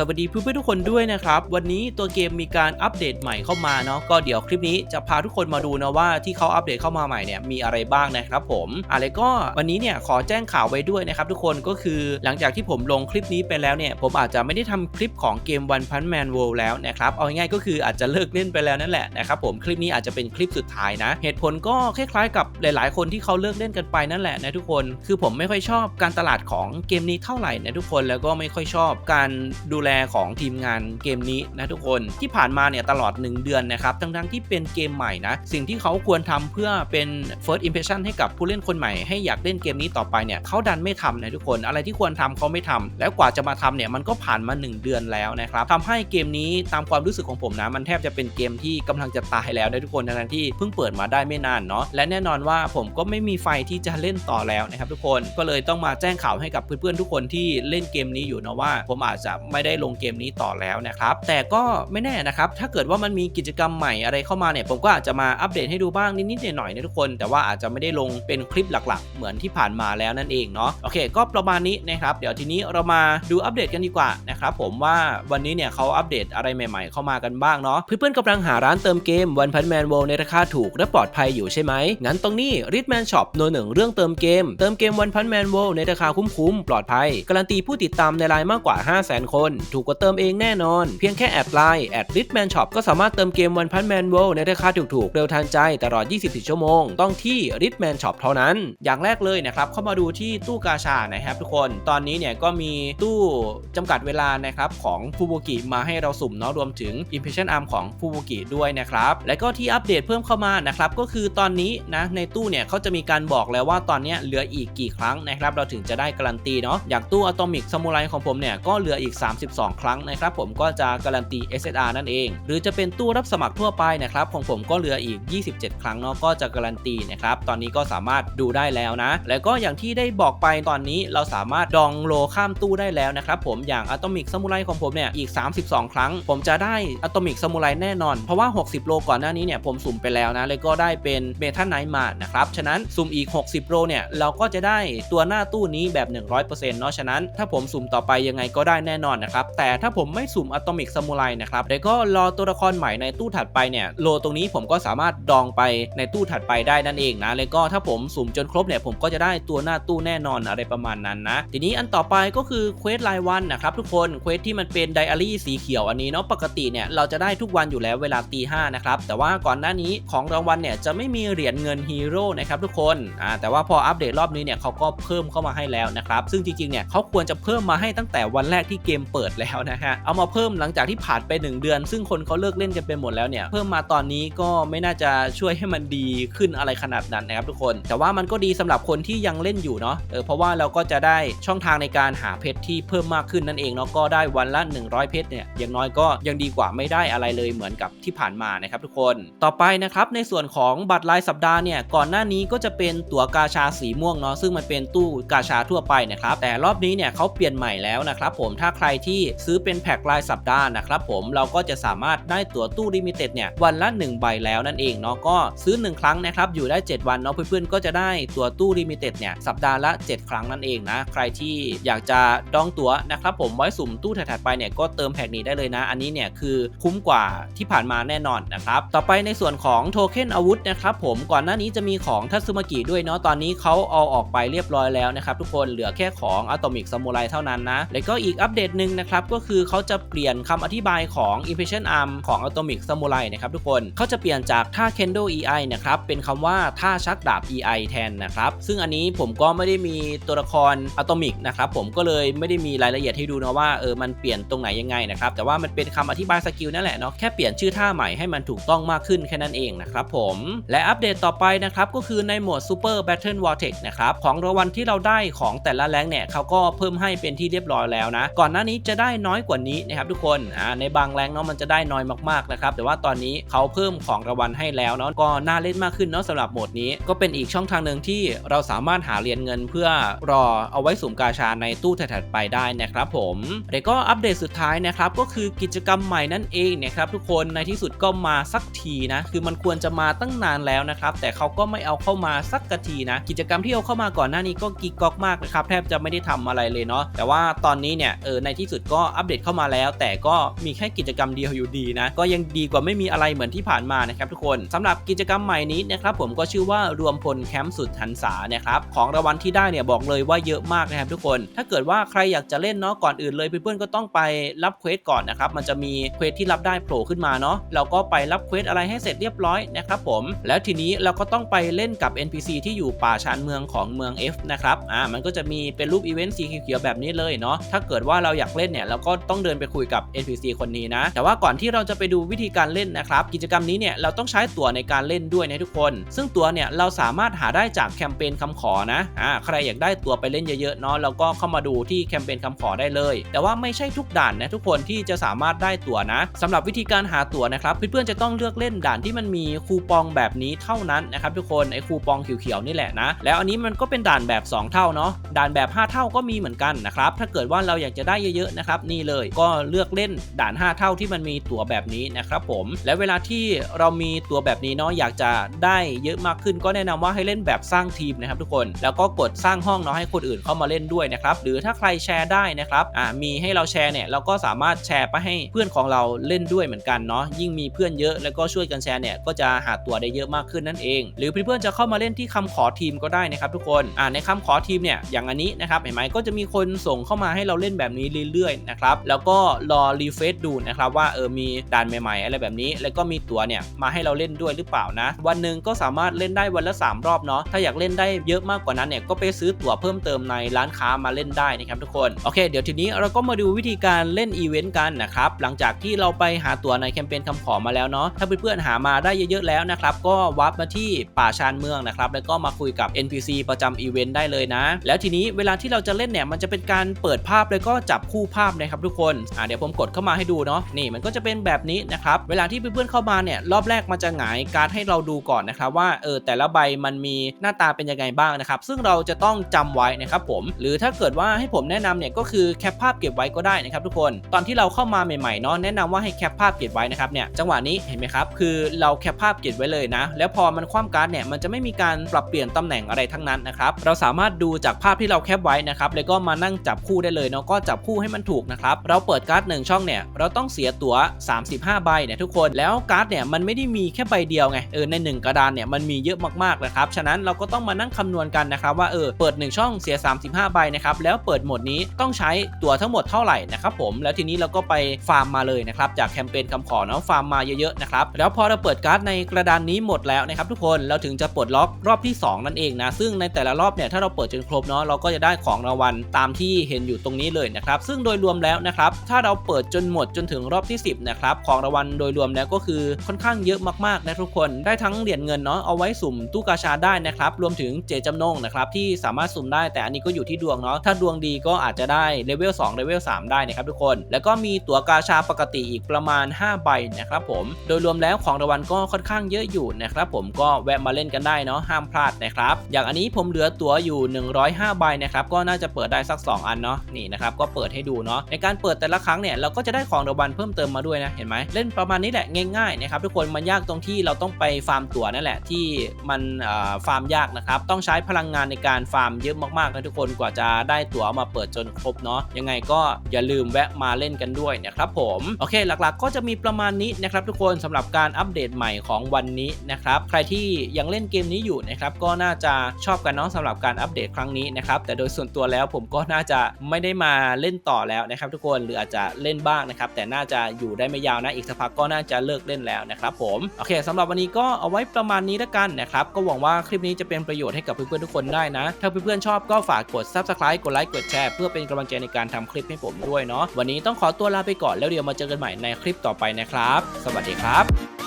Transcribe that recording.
สวัสดีเพื่อนๆทุกคนด้วยนะครับ วันนี้ตัวเกมมีการอัปเดตใหม่เข้ามาเนาะก็เดี๋ยวคลิปนี้จะพาทุกคนมาดูนะว่าที่เขาอัปเดตเข้ามาใหม่เนี่ยมีอะไรบ้างนะครับผมอะไรก็วันนี้เนี่ยขอแจ้งข่าวไว้ด้วยนะครับทุกคนก็คือหลังจากที่ผมลงคลิปนี้ไปแล้วเนี่ยผมอาจจะไม่ได้ทำคลิปของเกม One Punch Man World แล้วนะครับเอาง่ายๆก็คืออาจจะเลิกเล่นไปแล้วนั่นแหละนะครับผมคลิปนี้อาจจะเป็นคลิปสุดท้ายนะ เหตุผลก็คล้ายๆกับหลายๆ คนที่เขาเลิกเล่นกันไปนั่นแหละนะทุกคนคือผมไม่ค่อยชอบการตลาดของเกมนี้เท่าไหร่นะทุกคนแล้วก็ไม่ค่อยชอบการดูแลของทีมงานเกมนี้นะทุกคนที่ผ่านมาเนี่ยตลอด 1 เดือนนะครับทั้งๆที่เป็นเกมใหม่นะสิ่งที่เขาควรทำเพื่อเป็น first impression ให้กับผู้เล่นคนใหม่ให้อยากเล่นเกมนี้ต่อไปเนี่ยเขาดันไม่ทำนะทุกคน อะไรที่ควรทำเขาไม่ทำแล้วกว่าจะมาทำเนี่ยมันก็ผ่านมา 1 เดือนแล้วนะครับทำให้เกมนี้ตามความรู้สึกของผมนะมันแทบจะเป็นเกมที่กำลังจะตายแล้วนะทุกคนทั้งที่เพิ่งเปิดมาได้ไม่นานเนาะและแน่นอนว่าผมก็ไม่มีไฟที่จะเล่นต่อแล้วนะครับทุกคนก็เลยต้องมาแจ้งข่าวให้กับเพื่อนๆทุกคนที่เล่นเกมนี้อยู่นะว่า ผมอาจจะไม่ได้ลงเกมนี้ต่อแล้วนะครับ แต่ก็ไม่แน่นะครับ ถ้าเกิดว่ามันมีกิจกรรมใหม่อะไรเข้ามาเนี่ย ผมก็อาจจะมาอัปเดตให้ดูบ้างนิดๆหน่อยๆนะทุกคน แต่ว่าอาจจะไม่ได้ลงเป็นคลิปหลักๆ เหมือนที่ผ่านมาแล้วนั่นเองเนาะ โอเค ก็ประมาณนี้นะครับ เดี๋ยวทีนี้เรามาดูอัปเดตกันดีกว่านะครับผมว่าวันนี้เนี่ยเขาอัปเดตอะไรใหม่ ๆ เข้ามากันบ้างเนาะ เพื่อนๆกำลังหาร้านเติมเกม One Punch Man World ในราคาถูกและปลอดภัยอยู่ใช่ไหมงั้นตรงนี้ Ritman Shop โนหนึ่งเรื่องเติมเกม เติมเกม One Punch Man World ในราคาคุ้มๆปลอดภัยการันตีผู้ติดตามในไลน์มากกว่า 500,000 คนถูกกว่าเติมเองแน่นอน เพียงแค่แอดไลน์แอด Ritman Shop ก็สามารถเติมเกม One Punch Man World ในราคาถูกๆ เร็วทันใจตลอด 24 ชั่วโมง ต้องที่ Ritman Shop เท่านั้น อย่างแรกเลยนะครับ เข้ามาดูที่ตู้กาชานะครับทุกคน ตอนนี้เนี่ยก็มีตู้จำกัดเวลานะครับของฟูบุกิมาให้เราสุ่มเนาะรวมถึง Impression Arm ของฟูบุกิด้วยนะครับ และก็ที่อัปเดตเพิ่มเข้ามานะครับก็คือตอนนี้นะในตู้เนี่ยเขาจะมีการบอกแล้วว่าตอนนี้เหลืออีกกี่ครั้งนะครับเราถึงจะได้การันตีเนาะอย่างตู้อะตอมิกซามูไรของผมเนี่ยก็เหลืออีก 32ครั้งนะครับผมก็จะการันตี SSR นั่นเอง หรือจะเป็นตู้รับสมัครทั่วไปนะครับของผมก็เหลืออีก 27 ครั้งเนาะก็จะการันตีนะครับตอนนี้ก็สามารถดูได้แล้วนะ แล้วก็อย่างที่ได้บอกไปตอนนี้เราสามารถดองโลข้ามตู้ได้แล้วนะครับผมอย่างอะตอมิกซามูไรของผมเนี่ยอีก 32 ครั้ง ผมจะได้อะตอมิกซามูไรแน่นอน เพราะว่า 60 โลก่อนหน้านี้เนี่ยผมสุ่มไปแล้วนะแล้วก็ได้เป็นเมทัลไนท์มานะครับฉะนั้นสุ่มอีก 60 โลเนี่ยเราก็จะได้ตัวหน้าตู้นี้แบบ 100%เนาะฉะนั้นถ้าผมสุ่มต่อไปยังไงก็ได้แน่นอนนะครับแต่ถ้าผมไม่สุ่มอะตอมิกซามูไรนะครับแล้วก็รอตัวละครใหม่ในตู้ถัดไปเนี่ยโลตรงนี้ผมก็สามารถดองไปในตู้ถัดไปได้นั่นเองนะแล้วก็ถ้าผมสุ่มจนครบเนี่ยผมก็จะได้ตัวหน้าตู้แน่นอนอะไรประมาณนั้นนะ ทีนี้อันต่อไปก็คือเควสรายวันนะครับทุกคนเควสที่มันเป็นไดอารี่สีเขียวอันนี้เนาะปกติเนี่ยเราจะได้ทุกวันอยู่แล้วเวลาตีห้านะครับแต่ว่าก่อนหน้านี้ของรางวัลเนี่ยจะไม่มีเหรียญเงินฮีโร่นะครับทุกคนอ่าแต่ว่าพออัปเดตรอบนี้เนี่ยเขาก็เพิ่มเข้ามาให้แล้วนะครับซึ่งจริงๆเนี่ยเขาควรจะเพิ่มมาให้ตั้งแต่วันแรกที่เกมเปิดแล้วนะฮะเอามาเพิ่มหลังจากที่ผ่านไป 1 เดือน ซึ่งคนเขาเลิกเล่นกันไปหมดแล้วเนี่ยเพิ่มมาตอนนี้ก็ไม่น่าจะช่วยให้มันดีขึ้นอะไรขนาดนั้นนะครับทุกคน แต่ว่ามันก็ดีสำหรับคนที่ยังเล่นอยู่เนาะเออเพราะว่าเราก็จะได้ช่องทางในการหาเพชรที่เพิ่มมากขึ้นนั่นเองเนาะก็ได้วันละ 100 เพชรเนี่ยอย่างน้อยก็ยังดีกว่าไม่ได้อะไรเลยเหมือนกับที่ผ่านมานะครับทุกคนต่อไปนะครับในส่วนของบัตรรายสัปดาห์เนี่ยก่อนหน้านี้ก็จะเป็นตั๋วกาชาสีม่วงเนาะซึ่งมันเป็นตู้กาชาทั่วไปนะครับแต่รอบนี้เนี่ยเขาเปลี่ยนใหม่แล้วนะครับผมถ้าใครที่ซื้อเป็นแพ็ครายสัปดาห์นะครับผมเราก็จะสามารถได้ตั๋วตู้ลิมิเต็ดเนี่ยวันละ 1 ใบแล้วนั่นเองเนาะก็ซื้อ 1 ครั้งนะครับอยู่ได้ 7 วันเนาะเพื่อนๆก็จะได้ตั๋วตู้ลิมิเต็ดเนี่ยสัปดาห์ละ 7 ครั้งนั่นเองนะใครที่อยากจะดองตั๋วนะครับผมไว้สุ่มตู้ถัดๆไปเนี่ยก็เติมแพ็คนี้ได้เลยนะ อันนี้เนี่ยคือคุ้มกว่าที่ผ่านมาแน่นอนนะครับต่อไปในส่วนของโทเค็นอาวุธนะครับผมก่อนหน้านี้จะมีของทัตสึมากิด้วยเนาะตอนนี้เขาเอาออกไปเรียบร้อยแล้วนะครับทุกคนเหลือแค่ของอะตอมิกซามูไรเท่านั้นนะแล้วก็อีกอัปเดตหนึ่งนะครับก็คือเขาจะเปลี่ยนคำอธิบายของ Impression Arm ของ Atomic Samurai นะครับทุกคนเขาจะเปลี่ยนจากท่า Kendo EI นะครับเป็นคำว่าท่าชักดาบ EI แทนนะครับซึ่งอันนี้ผมก็ไม่ได้มีตัวละคร Atomic นะครับผมก็เลยไม่ได้มีรายละเอียดให้ดูนะว่าเออมันเปลี่ยนตรงไหนยังไงนะครับแต่ว่ามันเป็นคำอธิบายสกิลนั่นแหละเนาะแค่เปลี่ยนชื่อท่าใหม่ให้มันถูกต้องมากขึ้นแค่นั้นเองนะครับผมและอัปเดตต่อไปนะครับก็คือในโหมด Super Battle Vortex นะครับของรางวัลที่เราได้ของแต่ละแรงเนี่ยเขาก็เพิ่มให้เป็นที่เรียบร้อยแล้วนะก่อนหน้านี้จะได้น้อยกว่านี้นะครับทุกคนอ่าในบางแรงเนาะมันจะได้น้อยมากๆนะครับแต่ว่าตอนนี้เขาเพิ่มของรางวัลให้แล้วเนาะก็น่าเล่นมากขึ้นเนาะสำหรับโหมดนี้ก็เป็นอีกช่องทางหนึ่งที่เราสามารถหาเหรียญเงินเพื่อรอเอาไว้สุ่มกาชาในตู้ถัดไปได้นะครับผมแล้วก็อัปเดตสุดท้ายนะครับก็คือกิจกรรมใหม่นั่นเองนะครับทุกคนในที่สุดก็มาสักทีนะคือมันควรจะมาตั้งนานแล้วนะครับแต่เขาก็ไม่เอาเข้ามาสักกะทีนะกิจกรรมที่เอาเข้ามาก่อนหน้านี้ก็กีกอกมากนะครับแทบจะไม่ได้ทำอะไรเลยเนาะแต่ว่าตอนนี้เนี่ยเออในที่สุดก็อัปเดตเข้ามาแล้ว แต่ก็มีแค่กิจกรรมเดียวอยู่ดีนะ ก็ยังดีกว่าไม่มีอะไรเหมือนที่ผ่านมานะครับทุกคนสำหรับกิจกรรมใหม่นี้นะครับผมก็ชื่อว่ารวมพลแคมป์สุดหันษานะครับของรางวัลที่ได้เนี่ยบอกเลยว่าเยอะมากนะครับทุกคน ถ้าเกิดว่าใครอยากจะเล่นเนาะก่อนอื่นเลยเพื่อนๆก็ต้องไปรับเควสก่อนนะครับมันจะมีเควสที่รับได้โผล่ขึ้นมาเนาะเราก็ไปรับเควสอะไรให้เสร็จเรียบร้อยนะครับผม แล้วทีนี้เราก็ต้องไปเล่นกับ NPC ที่อยู่ป่าชานเมืองของเมือง F นะครับอ่ามันก็จะมีเป็นรูปอีเวนต์สีเขียวๆแบบนี้เลยเนาะถ้าเกิดว่าเราอยากเล่นเนี่ยเราก็ต้องเดินไปคุยกับ NPC คนนี้นะ แต่ว่าก่อนที่เราจะไปดูวิธีการเล่นนะครับ กิจกรรมนี้เนี่ยเราต้องใช้ตั๋วในการเล่นด้วยนะทุกคน ซึ่งตั๋วเนี่ยเราสามารถหาได้จากแคมเปญคำขอนะอ่าใครอยากได้ตั๋วไปเล่นเยอะๆเนาะเราก็เข้ามาดูที่แคมเปญคำขอได้เลย แต่ว่าไม่ใช่ทุกด่านนะทุกคนที่จะสามารถได้ตั๋วนะสำหรับวิธีการหาตั๋วนะครับเพื่อนๆจะต้องเลือกเล่นด่านที่มันมีคูปองแบบนี้เท่านั้นนะครับทุกคนไอ้คูปองเขียวๆนี่แหละนะ แล้วอันนี้มันก็เป็นด่านแบบ 2 เท่าเนาะด่านแบบ 5 เท่าก็มีเหมือนกันนะครับถ้าเกิดว่าเราอยากจะได้เยอะๆนะครับนี่เลยก็เลือกเล่นด่าน 5 เท่าที่มันมีตั๋วแบบนี้นะครับผมและเวลาที่เรามีตั๋วแบบนี้เนาะอยากจะได้เยอะมากขึ้น ก็แนะนำว่าให้เล่นแบบสร้างทีมนะครับทุกคนแล้วก็กดสร้างห้องเนาะให้คนอื่นเข้ามาเล่นด้วยนะครับหรือถ้าใครแชร์ได้นะครับอ่ามีให้เราแชร์เนี่ยเราก็สามารถแชร์ไปให้เพื่อนของเราเล่นด้วยเหมือนกันเนาะยิ่งมีเพื่อนเยอะแล้วก็ช่วยกันแชร์เนี่ยก็จะหาตั๋วได้เยอะมากขึ้นนั่นเอง หรือเพื่อนๆจะเข้ามาเล่นที่คำขอทีมก็ได้นะครับทุกคนอ่าในคำขอทีมเนี่ยอย่างอันนี้นะครับเห็นไหมก็จะมีคนส่งเข้ามาให้เราเล่นแบบนี้เรื่อยนะครับแล้วก็รอรีเฟซดูนะครับว่าเออมีด่านใหม่ๆ อะไรแบบนี้ แล้วก็มีตั๋วเนี่ยมาให้เราเล่นด้วยหรือเปล่านะ วันหนึ่งก็สามารถเล่นได้วันละ 3 รอบเนาะถ้าอยากเล่นได้เยอะมากกว่านั้นเนี่ยก็ไปซื้อตั๋วเพิ่มเติมในร้านค้ามาเล่นได้นะครับทุกคนโอเคเดี๋ยวทีนี้เราก็มาดูวิธีการเล่นอีเวนต์กันนะครับหลังจากที่เราไปหาตั๋วในแคมเปญคำขอมาแล้วเนาะถ้าเพื่อนๆหามาได้เยอะๆแล้วนะครับก็วาร์ปมาที่ป่าชานเมืองนะครับแล้วก็มาคุยกับ NPC ประจำอีเวนต์ได้เลยนะ แล้วทีนี้เวลาที่เราจะเล่นเนี่ยมันจะเป็นการเปิดภาพแล้วก็จับคู่ภาพนะครับทุกคนอ่าเดี๋ยวผมกดเข้ามาให้ดูเนาะนี่มันก็จะเป็นแบบนี้นะครับเวลาที่เพื่อนๆเข้ามาเนี่ยรอบแรกมันจะหงายการดให้เราดูก่อนนะครับว่าเออแต่ละใบมันมีหน้าตาเป็นยังไงบ้างนะครับซึ่งเราจะต้องจำไว้นะครับผมหรือถ้าเกิดว่าให้ผมแนะนำเนี่ยก็คือแคปภาพเก็บไว้ก็ได้นะครับทุกคนตอนที่เราเข้ามาใหม่ๆเนาะแนะนำว่าให้แคปภาพเก็บไว้นะครับเนี่ยจังหวะนี้เห็นไหมครับคือเราแคปภาพเก็บไว้เลยนะ แล้วพอมันคว่ำการ์ดเนี่ยมันจะไม่มีการปรับเปลี่ยนตำแหน่งอะไรทั้งนั้นนะครับเราสามารถดูจากภาพที่เราแคปไว้นะครับแล้วก็มานั่งจับคู่ได้เลยเนาะก็จับคู่ให้มันถูกนะครับ เราเปิดการ์ดหนึ่งช่องเนี่ย เราต้องเสียตั๋ว 35 ใบเนี่ยทุกคน แล้วการ์ดเนี่ยมันไม่ได้มีแค่ใบเดียวไง เออใน 1 กระดานเนี่ยมันมีเยอะมากๆนะครับ ฉะนั้นเราก็ต้องมานั่งคำนวณกันนะครับว่าเออเปิด 1 ช่องเสีย 35 ใบนะครับ แล้วเปิดหมดนี้ต้องใช้ตั๋วทั้งหมดเท่าไหร่นะครับผม แล้วทีนี้เราก็ไปฟาร์มมาเลยนะครับจากแคมเปญคำขอเนาะฟาร์มมาเยอะๆนะครับ แล้วพอเราเปิดการ์ดในกระดานนี้หมดแล้วนะครับทุกคนเราถึงจะปลดล็อกรอบที่ 2 นั่นเองนะซึ่งในแต่ละรอบเนี่ยถ้าเราเปิดจนครบเนาะเราก็จะได้ของรางวัลตามที่เห็นอยู่ตรงนี้เลยนะครับซึ่งโดยรวมแล้วนะครับ ถ้าเราเปิดจนหมดจนถึงรอบที่ 10 นะครับ ของรางวัลโดยรวมแล้วก็คือค่อนข้างเยอะมากๆนะทุกคน ได้ทั้งเหรียญเงินเนาะ เอาไว้สุ่มตู้กาชาได้นะครับ รวมถึงเจจำนงนะครับที่สามารถสุ่มได้ แต่อันนี้ก็อยู่ที่ดวงเนาะ ถ้าดวงดีก็อาจจะได้เลเวล2เลเวล3ได้นะครับทุกคน แล้วก็มีตั๋วกาชาปกติอีกประมาณ 5 ใบนะครับผม โดยรวมแล้วของรางวัลก็ค่อนข้างเยอะอยู่นะครับผม ก็แวะมาเล่นกันได้เนาะ ห้ามพลาดนะครับ อย่างอันนี้ผมเหลือตั๋วอยู่ 105 ใบนะครับ ก็น่าจะเปิดได้สัก 2 อันเนาะ นี่นะครับ ก็เปิดให้ดูเนาะในการเปิดแต่ละครั้งเนี่ยเราก็จะได้ของรางวัลเพิ่มเติมมาด้วยนะเห็นไหมเล่นประมาณนี้แหละง่ายๆนะครับทุกคนมันยากตรงที่เราต้องไปฟาร์มตั๋วนั่นแหละที่มันฟาร์มยากนะครับต้องใช้พลังงานในการฟาร์มเยอะมากๆนะทุกคนกว่าจะได้ตั๋วมาเปิดจนครบเนาะยังไงก็อย่าลืมแวะมาเล่นกันด้วยนะครับผมโอเคหลักๆ ก็จะมีประมาณนี้นะครับทุกคนสำหรับการอัปเดตใหม่ของวันนี้นะครับใครที่ยังเล่นเกมนี้อยู่นะครับก็น่าจะชอบกันเนาะสำหรับการอัปเดตครั้งนี้นะครับแต่โดยส่วนตัวแล้วผมก็น่าจะไม่ได้มาเล่นต่อแล้วนะครับทุกคนหรืออาจจะเล่นบ้างนะครับแต่น่าจะอยู่ได้ไม่ยาวนะอีกสักพักก็น่าจะเลิกเล่นแล้วนะครับผมโอเคสำหรับวันนี้ก็เอาไว้ประมาณนี้แล้วกันนะครับก็หวังว่าคลิปนี้จะเป็นประโยชน์ให้กับเพื่อนๆทุกคนได้นะ ถ้าเพื่อนๆชอบก็ฝากกด subscribe กดไลค์กดแชร์เพื่อเป็นกำลังใจในการทำคลิปให้ผมด้วยเนาะวันนี้ต้องขอตัวลาไปก่อนแล้วเดี๋ยวมาเจอกันใหม่ในคลิปต่อไปนะครับ สวัสดีครับ